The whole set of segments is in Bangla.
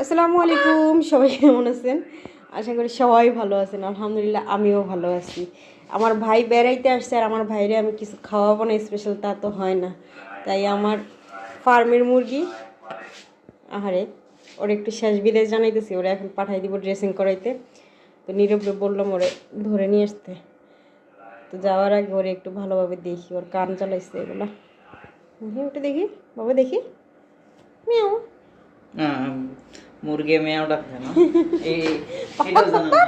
আসসালামু আলাইকুম, সবাই কেমন আছেন? আশা করি সবাই ভালো আছেন, আলহামদুলিল্লাহ আমিও ভালো আছি। আমার ভাই বেড়াইতে আসছে আর আমার ভাইরে আমি কিছু খাওয়াবো না স্পেশাল তা তো হয় না। তাই আমার ফার্মের মুরগি, আহারে, ওর একটু শেষ বিদেশ জানাইতেছি, ওরা এখন পাঠাই দিব ড্রেসিং করাইতে। তো নীরবরে বললাম ওরে ধরে নিয়ে আসতে। তো যাওয়ার আগে ওরে একটু ভালোভাবে দেখি, ওর কান চালাইছে এগুলা। ওটা দেখি, বাবা দেখি। মিয়াও। মুরগি মেয়াও ডাকছে না। এই এটাও জানা না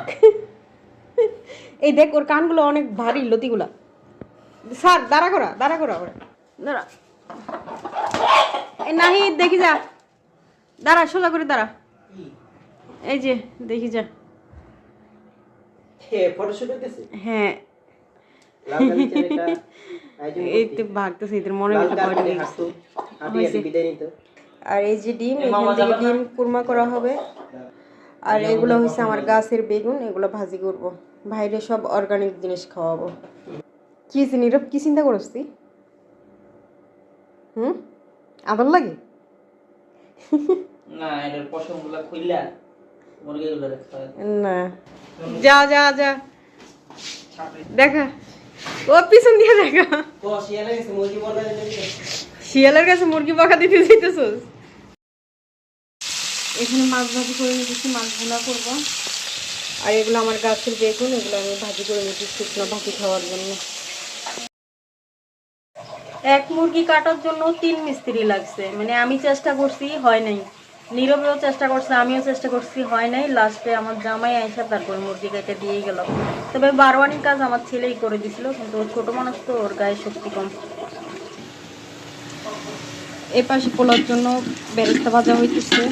এই দেখ ওর কানগুলো অনেক ভারী লতিগুলা। স্যার দাঁড়া করা দাঁড়া করা ওরা। দাঁড়া। এই নাহি দেখি যা। দাঁড়া সোজা করে দাঁড়া। এই যে দেখি যা। হ্যাঁ। এই তো ভাগতেছে এদের মনে লাল আর এই যে ডিম এখান থেকে ডিম কুরমা করা হবে। আর এগুলো হচ্ছে আমার গাছের বেগুন এগুলো ভাজি করব। বাইরে সব অর্গানিক জিনিস খাওয়াবো। কি নীরব কি চিন্তা করছ তুই? হুম? আদর লাগে? না এটার পশমগুলা খুললা মুরগি গুলো রাখতে না। যা যা যা। দেখা। ও পিছন দিয়ে দেখা। শিয়ালের কাছে মুরগি পাখা দিতে চাইতেছস এখানে মাছ ভাজি করে নিতেছি মাছ ভুনা করব। আর এগুলো আমার গাছের বেগুন, এগুলো আমি ভাজি করে নিচ্ছি শুকনো ভাজি খাওয়ার জন্য। এক মুরগি কাটার জন্য তিন মিস্ত্রি লাগছে। মানে আমি চেষ্টা করছি, হয় নাই। নীরবেও চেষ্টা করছে, আমিও চেষ্টা করছি, হয় নাই। লাস্টে আমার জামাই আইসা তারপর মুরগি কেটে দিয়েই গেল। তবে বারোয়ানির কাজ আমার ছেলেই করে দিছিল, কিন্তু ও ছোট মানুষ তো, ওর গায়ে শক্তি কম। এই পাশে পোলার জন্য বেরেস্তা ভাজা হইতেছে।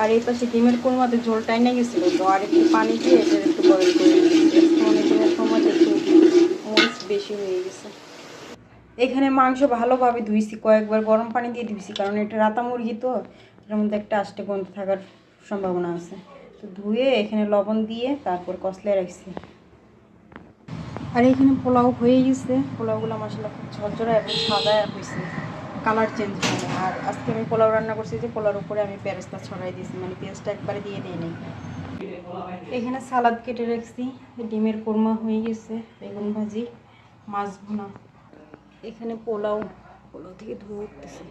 আর এই পাশে ডিমের কোরমাতে ঝোল টাইনে গেছিল তো আর একটু পানি দিয়ে এটা একটু বয়েল করে দিয়েছি সময় একটু বেশি হয়ে গেছে। এখানে মাংস ভালোভাবে ধুইছি, কয়েকবার গরম পানি দিয়ে ধুইছি, কারণ এটা রাতা মুরগি তো, এটার মধ্যে একটা আষ্টে গন্ধ থাকার সম্ভাবনা আছে। তো ধুয়ে এখানে লবণ দিয়ে তারপর কষলে রাখছি। আর এখানে পোলাও হয়ে গেছে। পোলাওগুলো মশলা খুব ঝরঝরা এবং সাদা হয়েছে। কালার চেঞ্জ হয় আর আজকে আমি পোলাও রান্না করছি যে পোলাওর উপরে আমি পেঁয়াজটা ছড়াই দিয়েছি মানে পেঁয়াজটা একবারে দিয়ে দিই নেই। এখানে সালাদ কেটে রাখছি ডিমের কোরমা হয়ে গেছে, বেগুন ভাজি, মাছ ভুনা। এখানে পোলাও পোলাও থেকে ধুয়ে উঠতেছে।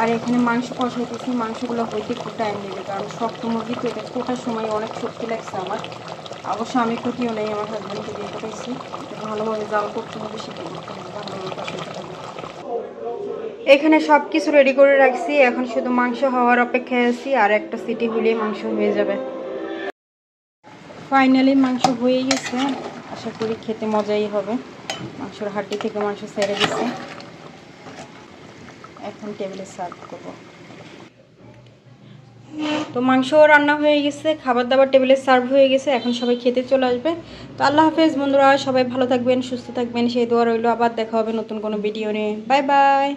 আর এখানে মাংস কষাইতেছি, মাংসগুলো হইতে একটু টাইম নেবে কারণ শক্ত মুরগি তো এটা কোটার সময় অনেক শক্তি লাগছে আমার। অবশ্য আমি ক্ষতিও নেই, আমার হাজব্যান্ডকে দিয়ে করেছি এটা ভালোভাবে জাল করতে হবে সেটা করতে হবে ভালোভাবে কষাইতে হবে এখানে সব কিছু রেডি করে রাখছি। এখন শুধু মাংস হওয়ার অপেক্ষায় আছি, আর একটা সিটি হলেই মাংস হয়ে যাবে। ফাইনালি মাংস হয়ে গেছে। আশা করি খেতে মজাই হবে। মাংসর হাড্ডি থেকে মাংস সেরে গেছে এখন টেবিলে সার্ভ করব। তো মাংসও রান্না হয়ে গেছে খাবার দাবার টেবিলে সার্ভ হয়ে গেছে। এখন সবাই খেতে চলে আসবে। তো আল্লাহ হাফেজ, বন্ধুরা, সবাই ভালো থাকবেন, সুস্থ থাকবেন। সেই দোয়া রইল। আবার দেখা হবে নতুন কোনো ভিডিও নিয়ে। Bye bye